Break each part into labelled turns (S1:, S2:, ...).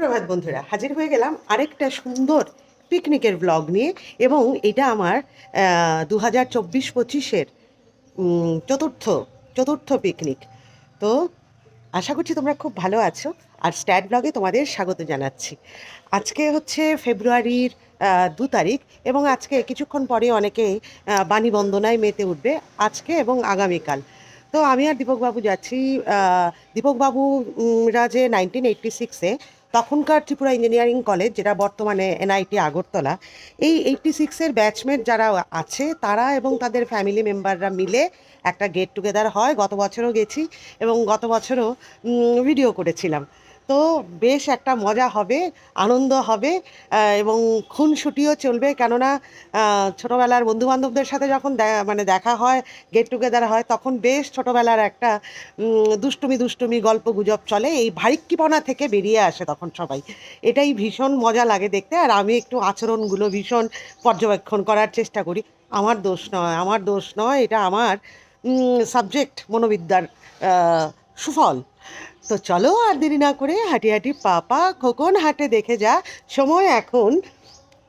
S1: সুপ্রভাত বন্ধুরা হাজির হয়ে গেলাম আরেকটা সুন্দর পিকনিকের ব্লগ নিয়ে এবং এটা আমার দু হাজার চব্বিশ পঁচিশের চতুর্থ চতুর্থ পিকনিক। তো আশা করছি তোমরা খুব ভালো আছো আর স্ট্যাট ব্লগে তোমাদের স্বাগত জানাচ্ছি। আজকে হচ্ছে ফেব্রুয়ারির দু তারিখ এবং আজকে কিছুক্ষণ পরে অনেকেই আহ, বাণী বন্দনায় মেতে উঠবে আজকে এবং আগামীকাল। তো আমি আর দীপকবাবু যাচ্ছি আহ, দীপকবাবু রা যে নাইনটিন এইটটি সিক্সে তখনকার ত্রিপুরা ইঞ্জিনিয়ারিং কলেজ, যেটা বর্তমানে এনআইটি আগরতলা, এই এইটটি সিক্সের ব্যাচমেট যারা আছে, তারা এবং তাদের ফ্যামিলি মেম্বাররা মিলে একটা গেট টুগেদার হয়। গত বছরও গেছি এবং গত বছরও ভিডিও করেছিলাম। তো বেশ একটা মজা হবে, আনন্দ হবে এবং খুনসুটিও চলবে। কেননা ছোটোবেলার বন্ধুবান্ধবদের সাথে যখন মানে দেখা হয় গেট টুগেদার হয়, তখন বেশ ছোটোবেলার একটা দুষ্টুমি দুষ্টুমি গল্প গুজব চলে। এই ভারিক্কিপনা থেকে বেরিয়ে আসে তখন সবাই। এটাই ভীষণ মজা লাগে দেখতে, আর আমি একটু আচরণগুলো ভীষণ পর্যবেক্ষণ করার চেষ্টা করি। আমার দোষ নয়, আমার দোষ নয়, এটা আমার সাবজেক্ট মনোবিদ্যার সুফল। তো চলো আর দেরি না করে হাঁটি হাঁটি পাপা খোকন হাটে দেখে যা। সময় এখন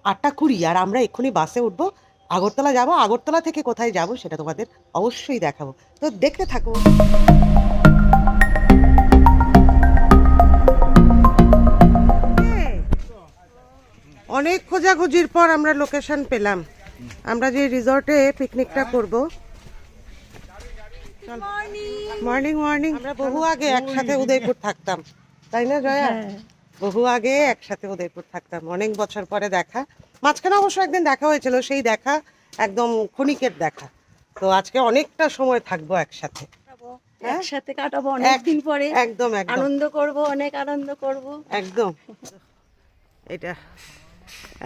S1: আটটা কুড়ি আর আমরা এক্ষুনি বাসে উঠবো। আগরতলা যাব। আগরতলা থেকে কোথায় যাব সেটা তোমাদের অবশ্যই দেখাবো। তো দেখতে থাকো। অনেক খোঁজাখুঁজির পর আমরা লোকেশন পেলাম। আমরা যে রিসর্টে পিকনিকটা করব মর্নিং মর্নিং আমরা বহু আগে একসাথে উদয়পুর থাকতাম। তাই না জয়া? বহু আগে একসাথে উদয়পুর থাকতাম। অনেক বছর পরে দেখা। মাঝখানে অবশ্য একদিন দেখা হয়েছিল সেই দেখা একদম ক্ষণিকের দেখা। তো আজকে অনেকটা সময় থাকব একসাথে। হ্যাঁ?
S2: একসাথে কাটাবো অনেকদিন পরে।
S1: একদম
S2: আনন্দ করব অনেক আনন্দ করব।
S1: একদম। এটা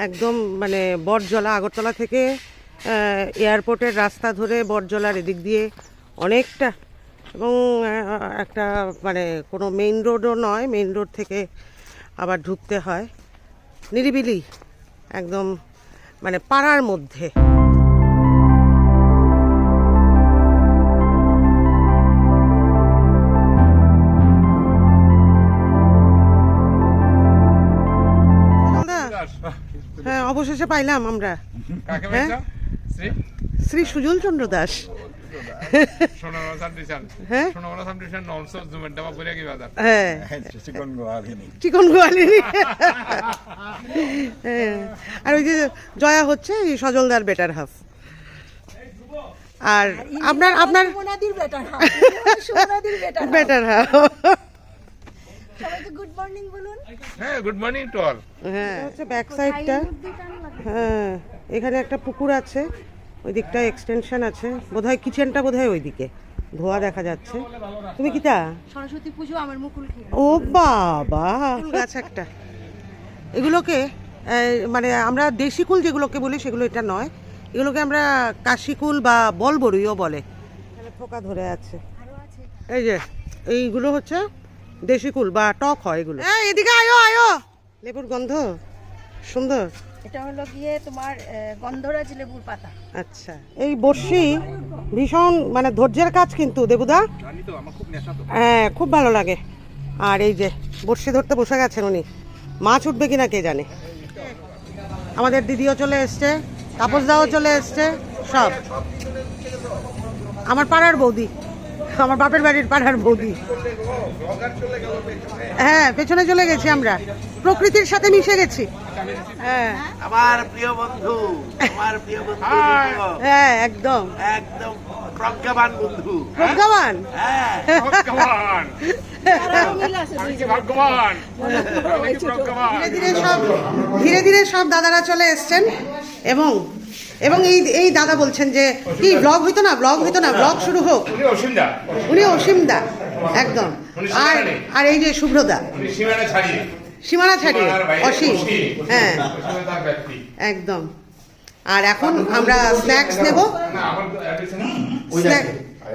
S1: একদম মানে বটজলা আগরতলা থেকে এয়ারপোর্টের রাস্তা ধরে বটজলার এদিক দিয়ে অনেকটা। এবং একটা মানে কোনো মেইন রোডও নয় মেইন রোড থেকে আবার ঢুকতে হয়। নিরিবিলি একদম মানে পাড়ার মধ্যে। হ্যাঁ অবশেষে পাইলাম আমরা। হ্যাঁ?
S3: শ্রী?
S1: শ্রী সুজল চন্দ্র দাস। হ্যাঁ? হ্যাঁ। হ্যাঁ আর ওই যে জয়া হচ্ছে সজলদার বেটার হাফ আর আপনার আপনার
S2: better সুমনাদির
S1: better better
S2: half good morning বলুন।
S3: হ্যাঁ গুড মর্নিং টু অল
S1: হ্যাঁ হচ্ছে ব্যাক সাইডটা হ্যাঁ এখানে একটা পুকুর আছে। ওই দিকটা এক্সটেনশন আছে। বোধহয় কিচেনটা বোধহয় ওইদিকে। ধোয়া দেখা যাচ্ছে। তুমি কিতা?
S2: সরস্বতী পুজো আমার মুকুল
S1: ও বাবা! গাছ একটা। এগুলোকে মানে আমরা দেশি কুল যেগুলোকে বলি সেগুলো এটা নয়। এগুলোকে আমরা কাশিকুল বা বলবরুইও বলে। পোকা ধরে আছে। এই যে এইগুলো হচ্ছে দেশি কুল বা টক হয় এগুলো। এই, এদিকে আয়ো আয়ো! লেবুর গন্ধ? সুন্দর।
S2: এটা হলো গিয়ে তোমার গন্ধরাজ লেবুর পাতা।
S1: আচ্ছা। এই বর্ষি ভীষণ মানে ধৈর্যের কাজ কিন্তু, দেবুদা? হ্যাঁ খুব ভালো লাগে। আর এই যে বর্ষি ধরতে বসে গেছেন উনি, মাছ উঠবে কিনা কে জানে? আমাদের দিদিও চলে এসছে, তাপসদাও চলে এসছে, সব। আমার পাড়ার বৌদি। আমার বাপের বাড়ির পাড়ার বৌদি। হ্যাঁ পেছনে চলে গেছি আমরা। প্রকৃতির সাথে মিশে গেছি। হ্যাঁ।
S4: আমার প্রিয় বন্ধু আমার প্রিয় বন্ধু
S1: হ্যাঁ একদম।
S4: একদম প্রজ্ঞাবান বন্ধু।
S1: প্রজ্ঞাবান?
S4: হ্যাঁ।
S3: ভগবান
S1: ধীরে ধীরে সব ধীরে ধীরে সব দাদারা চলে এসছেন এবং এবং এই এই দাদা বলছেন যে কি ব্লগ হইতো না? ব্লগ হইতো না? ব্লগ শুরু হোক।
S3: উনি
S1: অসীম দা একদম। আর আর এই যে শুভ্রদা
S3: উনি সীমানা ছাড়িয়ে।
S1: অসীম। হ্যাঁ। একদম। আর এখন আমরা স্ন্যাক্স নেব।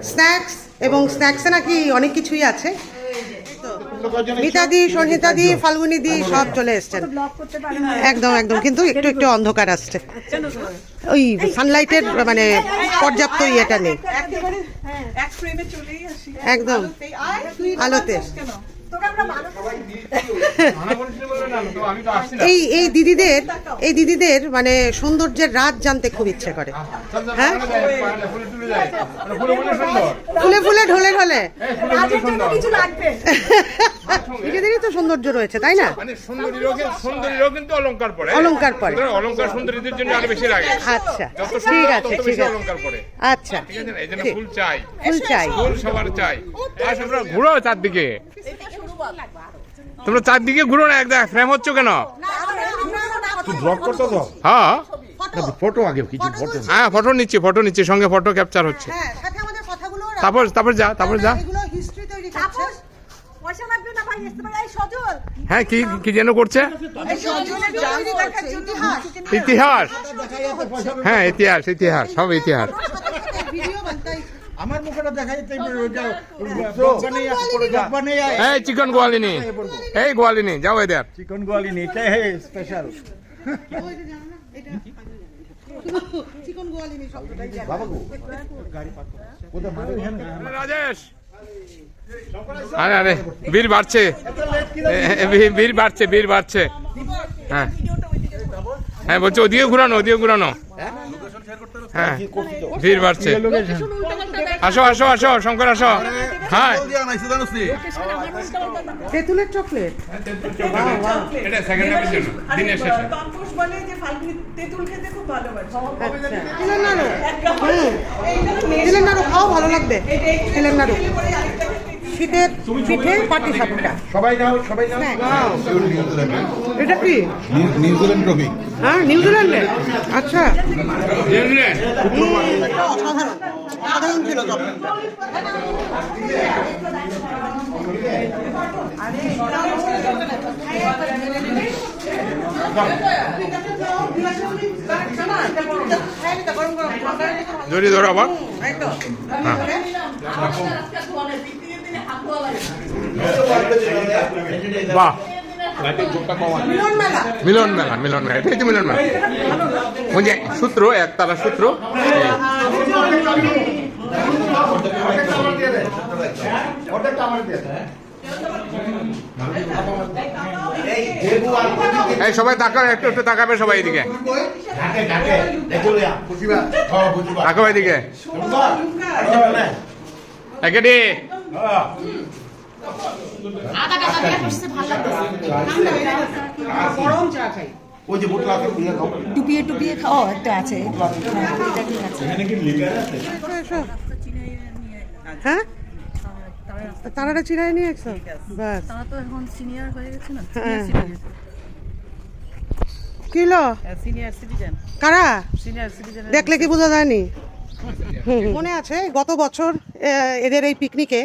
S1: স্ন্যাক্স এবং স্ন্যাক্সে নাকি অনেক কিছুই আছে। মিতাদি সঞ্জিতাদি ফাল্গুনিদি সব চলে এসছেন। একদম একদম। কিন্তু একটু একটু অন্ধকার আসছে। ওই সানলাইটের মানে পর্যাপ্ত ইয়েটা নেই। একদম। আলোতে।
S3: মানা বলছিল বলে না তো আমি তো আসছি না।
S1: এই এই দিদিদের এই দিদিদের মানে সৌন্দর্যের রাত জানতে খুব ইচ্ছে করে। হ্যাঁ?
S3: ফুলে। মানে ফুলে ফুলে সুন্দর।
S1: ফুলে ফুলে ঢলে ঢলে। দিদিদেরই তো সৌন্দর্য রয়েছে তাই না?
S3: মানে সুন্দরীরও কিন্তু- অলংকার পরে।
S1: অলংকার পরে।
S3: অলংকার সুন্দরীদের জন্য আরও বেশি লাগে।
S1: আচ্ছা ঠিক আছে ঠিক আছে।
S3: অলংকার
S1: আচ্ছা
S3: ঠিক আছে না? এই জন্য
S1: ঠিক।
S3: ফুল চাই।
S1: ফুল চাই।
S3: ফুল সবার চাই। আর ঘুরো চারদিকে। তোমরা চারদিকে ঘুরো না একদম ফ্রেম হচ্ছ কেন?
S4: ব্লগ করতো তো
S3: হ্যাঁ।
S4: ফটো আগে কিছু ফটো
S3: হ্যাঁ ফটো নিচ্ছি ফটো নিচ্ছি সঙ্গে ফটো ক্যাপচার হচ্ছে।
S1: হ্যাঁ সাথে আমাদের কথাগুলো
S3: তারপর তারপর যা তারপর যা।
S1: এগুলো হিস্ট্রি তৈরি করছে।
S2: তাপস পয়সা লাগবে না ভাই আসতে পারে এই সজল।
S3: হ্যাঁ কি কি যেন করছে?
S2: ইতিহাস।
S3: ইতিহাস। হ্যাঁ ইতিহাস ইতিহাস সব ইতিহাস।
S4: আমার মুখটা দেখাই
S3: এই চিকন গোয়ালিনি এই গোয়ালিনি যাও এদের।
S4: চিকন হে স্পেশাল
S1: গোয়ালিনি
S4: এখানে
S3: রাজেশ! আরে আরে বীর বাড়ছে। এ, এ, বীর- বীর বাড়ছে বীর বাড়ছে। হ্যাঁ। হ্যাঁ বলছে ওদিকে ঘুরানো ওদিকে ঘুরানো। হ্যাঁ। ভিড় বাড়ছে। আসো আসো আসো শঙ্কর আসো। হ্যাঁ
S1: তেঁতুলের চকলেট।
S3: এটা সেকেন্ড হাফের জন্য দিনের শেষে।
S5: বলে যে ফাল্গুনি তেঁতুল খেতে খুব ভালোবাসে।
S1: আচ্ছা। তিলের নাড়ু। তিলের নাড়ু খাও ভালো লাগবে। তিলের নাড়ু। শীতের পিঠে পাটি সাপটা।
S4: সবাই নাও সবাই নাও।
S1: এটা কি?
S4: New Zealand trophy.
S1: হ্যাঁ নিউজিল্যান্ডের আচ্ছা।
S3: নিউজিল্যান্ড
S1: অসাধারণ সাধারণ ছিল
S3: ধরো আবার বাহ মিলন মেলা মিলন মেলা এটাই তো মিলন মেলা म्हणजे সূত্র একতারা সূত্র এই সবাই তাকাবে একটু একটু তাকাবে সবাই এদিকে তাকাবে এদিকে একেডি
S2: টুপিয়ে টুপিয়ে খাওয়া একটা আছে। হ্যাঁ, এটা ঠিক আছে
S1: এসো, এসো। হ্যাঁ? তারাটা চিরাই নিয়ে একশো বাস।
S2: তারা তো এখন সিনিয়র হয়ে গেছে না।
S1: কিলো
S5: সিনিয়র সিটিজেন
S1: কারা?
S5: সিনিয়র সিটিজেন
S1: দেখলে কি বোঝা যায়নি? মনে আছে গত বছর এদের এই পিকনিকে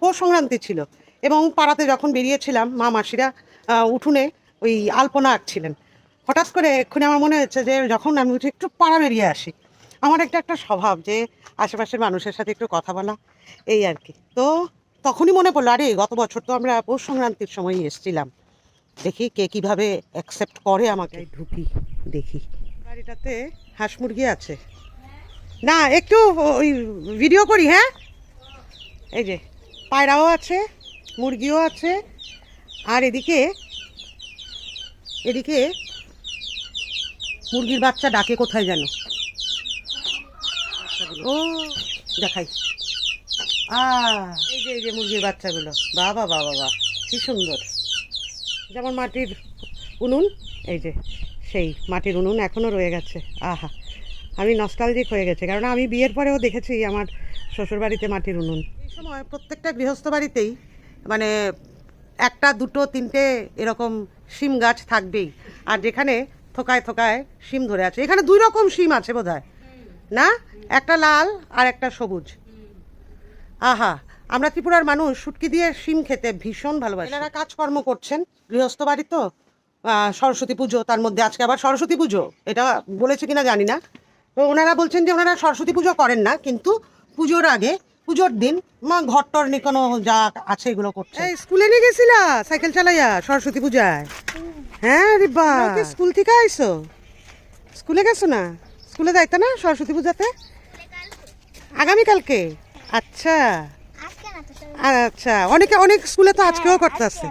S1: পৌষ সংক্রান্তি ছিল এবং পাড়াতে যখন বেরিয়েছিলাম মা মাসিরা উঠোনে ওই আলপনা আঁকছিলেন। হঠাৎ করে এক্ষুনি আমার মনে হচ্ছে যে যখন আমি উঠে একটু পাড়া বেরিয়ে আসি আমার একটা একটা স্বভাব যে আশেপাশের মানুষের সাথে একটু কথা বলা এই আর কি। তো তখনই মনে পড়ল আরে গত বছর তো আমরা পৌষ সংক্রান্তির সময় এসেছিলাম। দেখি কে কীভাবে অ্যাকসেপ্ট করে আমাকে। ঢুকি দেখি। বাড়িটাতে হাঁস মুরগি আছে। না, একটু ওই ভিডিও করি হ্যাঁ? এই যে, পায়রাও আছে, মুরগিও আছে, আর এদিকে এদিকে মুরগির বাচ্চা ডাকে কোথায় যেন। ও, দেখাই। এই যে এই যে মুরগির বাচ্চাগুলো। বাবা বাবা বা কি সুন্দর। যেমন মাটির উনুন, এই যে, সেই মাটির উনুন এখনও রয়ে গেছে। আহা। আমি নস্টালজিক হয়ে গেছে কারণ আমি বিয়ের পরেও দেখেছি আমার শ্বশুরবাড়িতে মাটির উনুন। এই সময় প্রত্যেকটা গৃহস্থ বাড়িতেই মানে একটা দুটো তিনটে এরকম শিম গাছ থাকবেই। আর যেখানে থোকায় থোকায় শিম ধরে আছে। এখানে দুই রকম শিম আছে বোধহয়। না? একটা লাল আর একটা সবুজ। আহা আমরা ত্রিপুরার মানুষ শুটকি দিয়ে শিম খেতে ভীষণ ভালোবাসি। এনারা কাজকর্ম করছেন। গৃহস্থ বাড়ি তো সরস্বতী পুজো তার মধ্যে আজকে আবার সরস্বতী পুজো। এটা বলেছে কিনা জানি না। ওনারা বলছেন যে ওনারা সরস্বতী পুজো করেন না কিন্তু পুজোর আগে পুজোর দিন মা ঘর টর নিকোনো যা আছে এগুলো করছে। এই স্কুলে নিয়ে গেছিলা? সাইকেল চালাইয়া সরস্বতী পূজায়? হ্যাঁ রিবা স্কুল থেকে আইসো। স্কুলে গেছো না? স্কুলে যাইতে না সরস্বতী পূজাতে? আগামীকালকে? আচ্ছা।
S6: আজকে না তো স্যার
S1: আচ্ছা অনেকে অনেক স্কুলে তো আজকেও করতেছে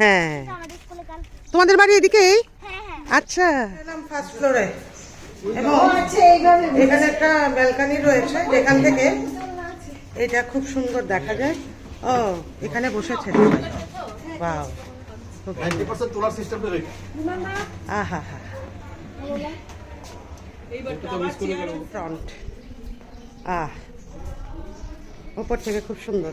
S1: হ্যাঁ।
S6: আমাদের স্কুলে কাল
S1: তোমাদের বাড়ি এদিকেই আচ্ছা। ফার্স্ট ফ্লোরে এবং এখানে একটা ব্যালকনি রয়েছে যেখান থেকে এটা খুব সুন্দর দেখা যায়। ও এখানে বসেছে। বাও আহা হা ফ্রন্ট আহ উপর থেকে খুব সুন্দর।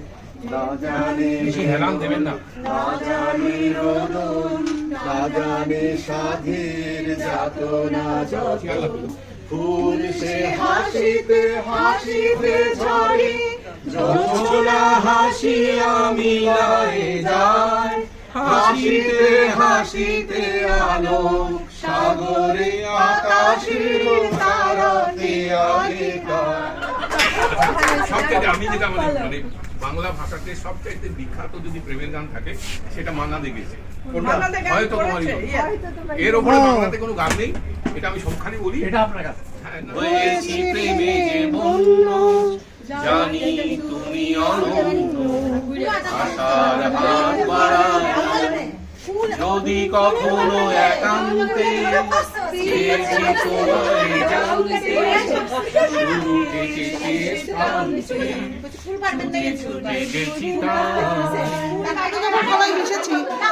S4: না জানি
S6: হেলান দেবেন না।
S4: না জানি রোদন না জানি সাধীর যাতনা যত ফুল সে হাসিতে হাসিতে ঝরে হাসি আমি যায় হাসিতে হাসিতে আলো সাগরে তারাতে
S6: সবচেয়ে আমি যেটা মানে বাংলা ভাষাতে সবচাইতে বিখ্যাত যদি প্রেমের গান থাকে সেটা মানা দেখেছে কোনটা?
S7: মান্না দে গান
S6: হয়তো তোমারই এর ওপরে বাংলাতে কোনো গান নেই এটা আমি সবখানে বলি। এটা আপনার কাছে। হয়েছি প্রেমে যে বন্য জানি তুমি অনন্ত। আশার হাত বাড়ায় যদি কখনো একান্তে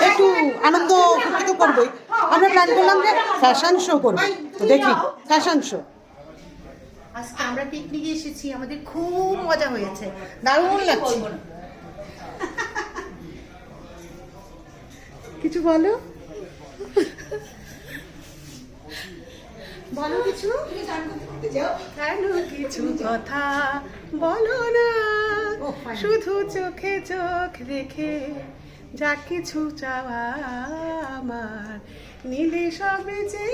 S1: একটু আনন্দ তো করবোই আমরা প্ল্যান করলাম যে ফ্যাশন শো করব তো দেখি ফ্যাশন শো
S2: আজকে আমরা পিকনিকে এসেছি আমাদের খুব মজা হয়েছে। দারুণ লাগছে।
S1: কিছু বলো?
S2: বলো কিছু?
S7: কেন কিছু কথা বলো না। শুধু চোখে চোখ রেখে যা কিছু চাওয়া আমার নীলে সবে যে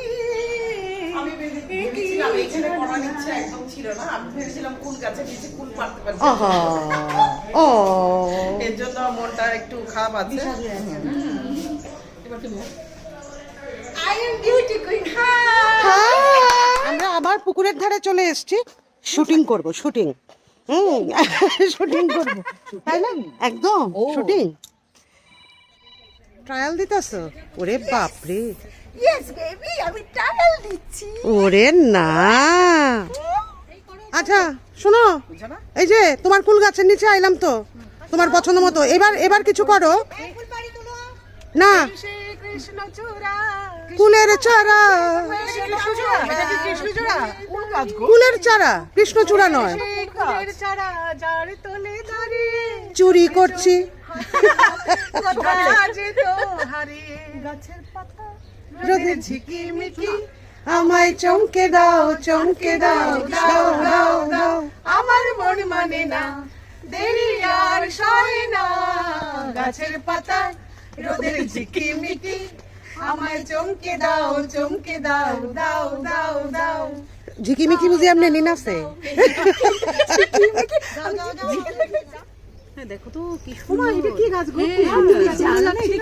S7: এর জন্য মনটা একটু খারাপ আছে
S2: আই এম বিউটি কুইন
S1: আমরা আবার পুকুরের ধারে চলে এসেছি। শুটিং করব শুটিং হুম শুটিং করব। তাই না? একদম শুটিং ট্রায়াল দিতেছো? ওরে বাপরে।
S2: ইয়েস বেবি আমি ট্রায়াল দিচ্ছি।
S1: ওরে না। আচ্ছা শোনো। এই যে তোমার ফুল গাছের নিচে আইলাম তো। তোমার পছন্দ মতো। এবার এবার কিছু করো। না। ফুলের চারা
S7: এটা কি কৃষ্ণচূড়া কোন গাছ গো
S1: ফুলের চারা কৃষ্ণচূড়া নয়
S7: চারা
S1: করছি আমায় চমকে দাও চমকে দাও দাও দাও দাও।
S7: আমার মন মানে না দেরি আর সয় না। গাছের পাতা রোদের ঝিকিমিকি। আমায় চমকে দাও চমকে দাও দাও দাও দাও।
S1: ঝিকিমিকি বুঝি আপনি নিন আছে?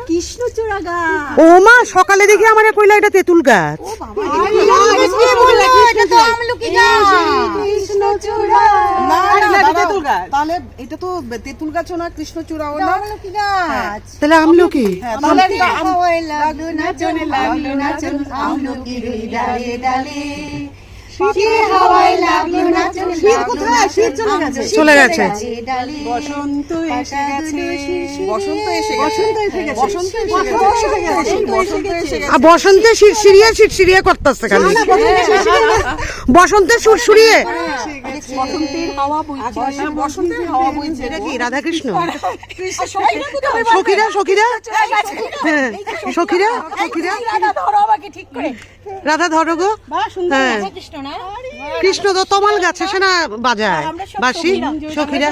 S2: কৃষ্ণচূড়া গাছ।
S1: ও মা সকালে দেখি আমার কইলা এটা তেঁতুল গাছ।
S2: গাছ? কৃষ্ণচূড়া
S7: তাহলে এটা তো তেঁতুল গাছও না কৃষ্ণচূড়াও না।
S2: আমলকি?
S1: তাহলে
S2: আমলকি লাগল নাচন লাগল নাচন আমলকি রে ডালে ডালে চলে গেছে।
S1: চলে গেছে।
S2: ডালে
S7: বসন্ত এসে গেছে।
S2: বসন্ত এসে
S7: গেছে। বসন্ত এসে গেছে। বসন্ত এসে গেছে।
S1: আর বসন্তে শিরশিরিয়ে শিরশিরিয়ে করতেছে খালি। বসন্তে সুরসুরিয়ে
S2: বসন্তের হাওয়া বইছে।
S7: বসন্তের হাওয়া বইছে।
S1: এটা কি রাধাকৃষ্ণ? সখীরা সখীরা? হ্যাঁ সখীরা। সখীরা
S2: ঠিক করে।
S1: রাধা ধরো গো। হ্যাঁ।
S2: কৃষ্ণ না?
S1: কৃষ্ণ তো তমাল গাছে সে না বাজায় বাসি সখীরা।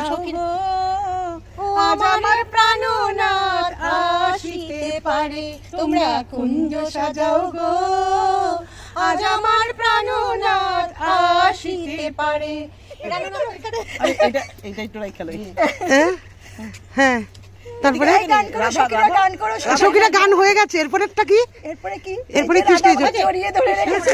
S2: আজ আমার প্রাণনাথ আসিতে পারে। তোমরা কুঞ্জ সাজাও গো।
S5: আজ আমার প্রাণনাথ আসিতে পারে।
S1: হ্যাঁ হ্যাঁ।
S5: করো সখীরা গান
S1: হয়ে গেছে এরপরেরটা কি?
S5: এরপরে কি?
S1: এরপরে কি
S5: জড়িয়ে ধরে রেখেছে।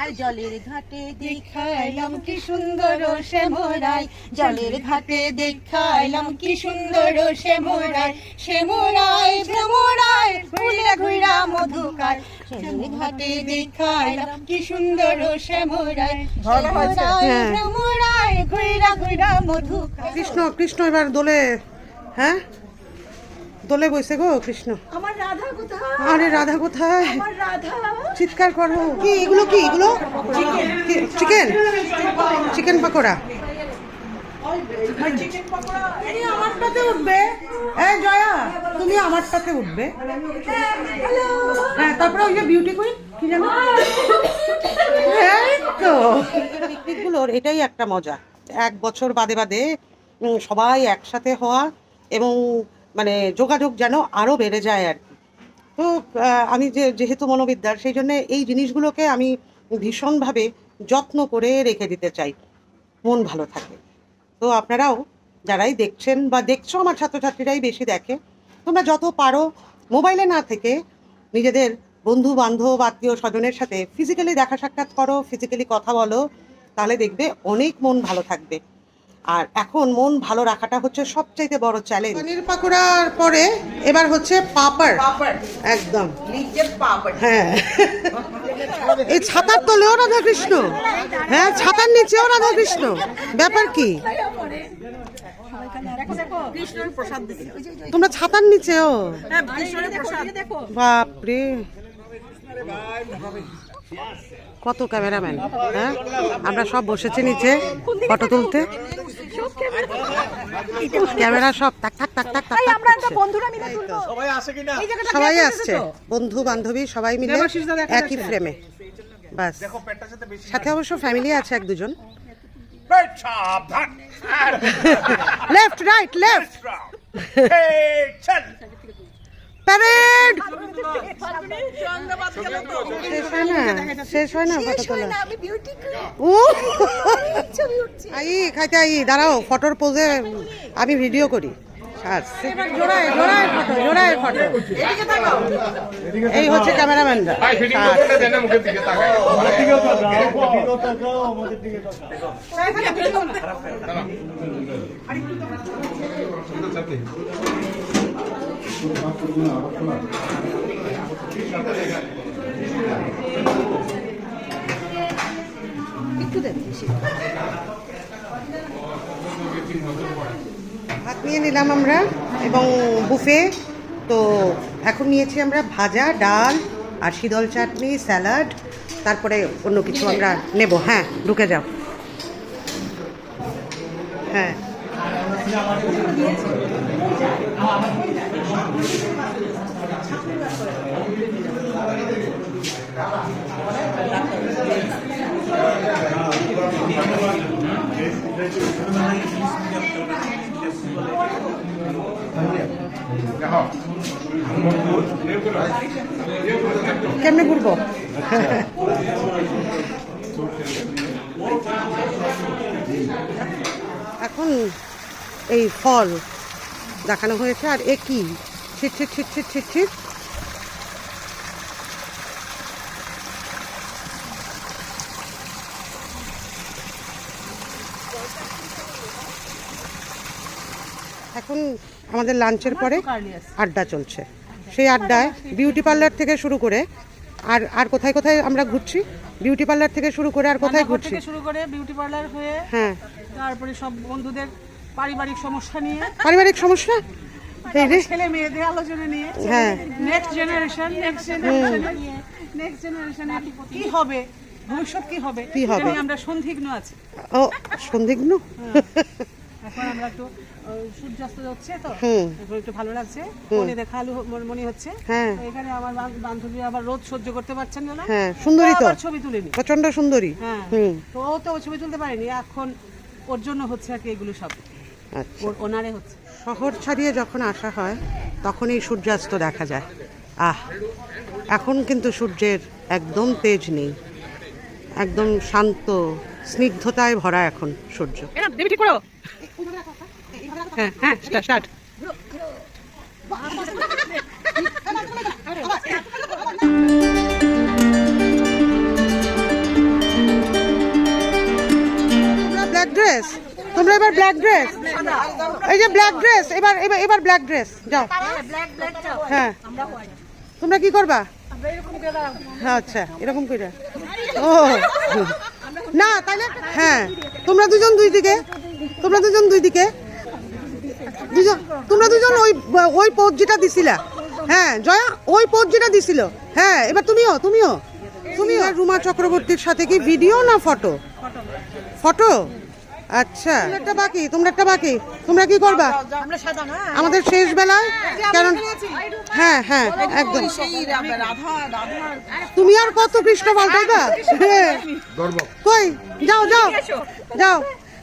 S5: আর জলের ঘাটে দেখাইলাম কি সুন্দর শ্যামরাই জলের ঘাটে দেখাইলাম কি সুন্দর শ্যামরাই শ্যামরাই ভ্রমরাই ঘুরে ঘুরা মধুকার জলের ঘাটে দেখাইলাম কি সুন্দর শ্যামরাই শ্যামরাই। ভ্রমরাই ঘুরা ঘুরা মধুকার
S1: কৃষ্ণ কৃষ্ণ এবার দোলে হ্যাঁ? দোলে বসে গো কৃষ্ণ।
S5: আমার রাধা কোথায়?
S1: আরে রাধা কোথায়?
S5: আমার রাধা।
S1: চিৎকার করো। কি এগুলো কি এগুলো? চিকেন? চিকেন পকোড়া। এই জয়া তুমি আমারটাতে উঠবে। হ্যাঁ তারপরে ওই যে বিউটি কুইন কি জানো তো। পিকনিকগুলোর এটাই একটা মজা। এক বছর বাদে বাদে সবাই একসাথে হওয়া এবং মানে যোগাযোগ যেন আরও বেড়ে যায় আর কি। তো আমি যে, যেহেতু মনোবিদ্যার, সেই জন্য এই জিনিসগুলোকে আমি ভীষণভাবে যত্ন করে রেখে দিতে চাই। মন ভালো থাকে। তো আপনারাও যারাই দেখছেন বা দেখছ, আমার ছাত্রছাত্রীরাই বেশি দেখে, তোমরা যত পারো মোবাইলে না থেকে নিজেদের বন্ধু বান্ধব আত্মীয় স্বজনের সাথে ফিজিক্যালি দেখা সাক্ষাৎ করো ফিজিক্যালি কথা বলো, তাহলে দেখবে অনেক মন ভালো থাকবে। আর এখন মন ভালো রাখাটা হচ্ছে সবচাইতে বড় চ্যালেঞ্জ পনির পাকোড়ার পরে এবার হচ্ছে পাপড়। পাপড়। একদম। হ্যাঁ। এই ছাতার তলেও রাধা কৃষ্ণ হ্যাঁ ছাতার নিচেও রাধা কৃষ্ণ ব্যাপার কি? তোমরা ছাতার নিচেও? বাপরে। কত ক্যামেরাম্যান? হ্যাঁ? আমরা সব বসেছি নিচে ফটো তুলতে। ক্যামেরা সব টাক করছে।
S5: বন্ধুরা মিলে তুলবো।
S1: সবাই আসছে। বন্ধু বান্ধবী সবাই মিলে একই ফ্রেমে বাস। সাথে অবশ্য ফ্যামিলি আছে এক দুজন। লেফট রাইট লেফট প্যারেড শেষ হয় না শেষ হয় না ফটো তোলা
S5: আমি বিউটি
S1: ও
S5: ছবি উঠছে।
S1: আই খাইতে আই দাঁড়াও ফটোর পোজে আমি ভিডিও করি। আসছে। জোড়ায় জোড়ায় ফটো জোড়ায় ফটো এই হচ্ছে ক্যামেরাম্যানরা
S3: ভাই তাকায়
S1: ভাত নিয়ে নিলাম আমরা, এবং বুফে। তো এখন নিয়েছি আমরা ভাজা, ডাল আর শীতল চাটনি, স্যালাড। তারপরে অন্য কিছু আমরা নেব। হ্যাঁ ঢুকে যাও। হ্যাঁ। কেমনে ঘুরবো? এখন এই ফল দেখানো হয়েছে, আর এ কি? ছিট ছিট ছিট ছিট ছিট ছিট এখন আমাদের লাঞ্চের পরে আড্ডা চলছে। সেই আড্ডায় বিউটি পার্লার থেকে শুরু করে আর আর কোথায় কোথায় আমরা ঘুরছি? বিউটি পার্লার থেকে শুরু করে আর কোথায় ঘুরছি?
S7: শুরু করে বিউটি পার্লার হয়ে
S1: হ্যাঁ।
S7: তারপরে সব বন্ধুদের পারিবারিক সমস্যা নিয়ে
S1: পারিবারিক সমস্যা?
S7: ছেলে মেয়েদের আলোচনা নিয়ে
S1: হ্যাঁ।
S7: Next generation next generation next জেনারেশনে কি হবে ভবিষ্যৎ কি হবে
S1: কি হবে?
S7: আমরা সন্দিগ্ন আছি।
S1: ও সন্দিগ্ন?
S7: এখন আমরা একটু সূর্যাস্ত যাচ্ছে তো এখন একটু ভালো লাগছে। মনে দেখা আলু মনে হচ্ছে।
S1: হ্যাঁ।
S7: এখানে আমার বান্ধবী আবার রোদ সহ্য করতে পারছেন না
S1: হ্যাঁ সুন্দরী তো।
S7: আবার ছবি তুলে নি
S1: প্রচণ্ড সুন্দরী।
S7: হ্যাঁ।
S1: হুম।
S7: তো ও তো ছবি তুলতে পারেনি এখন ওর জন্য হচ্ছে আর কি এগুলো সব।
S1: আচ্ছা।
S7: ওর ওনারে হচ্ছে।
S1: শহর ছাড়িয়ে যখন আসা হয় তখন এই সূর্যাস্ত দেখা যায়। আহ এখন কিন্তু সূর্যের একদম তেজ নেই। একদম শান্ত স্নিগ্ধতায় ভরা এখন সূর্য।
S7: দেবী ঠিক করো। হ্যাঁ হ্যাঁ স্টার্ট
S1: তোমরা ব্ল্যাক ড্রেস তোমরা এবার ব্ল্যাক ড্রেস এই যে ব্ল্যাক ড্রেস এবার এবার এবার ব্ল্যাক ড্রেস যাও। হ্যাঁ। তোমরা কি করবা? আচ্ছা এরকম করে। ও। না, তাহলে হ্যাঁ তোমরা দুজন দুই দিকে। তোমরা দুজন দুই দিকে? দুজন তোমরা দুজন ওই ওই পোজ যেটা দিছিলা। হ্যাঁ জয়া ওই পোজ যেটা দিছিল। হ্যাঁ এবার তুমিও তুমিও। তুমিও। রুমা চক্রবর্তীর সাথে কি ভিডিও না ফটো? ফটো? আচ্ছা। একটা বাকি তোমরা একটা বাকি। তোমরা কি করবা? আমাদের শেষ বেলায় কারণ হ্যাঁ হ্যাঁ একদম। তুমি আর কত কৃষ্ণ পাল্টাইবা? হ্যাঁ। কই? যাও যাও। যাও।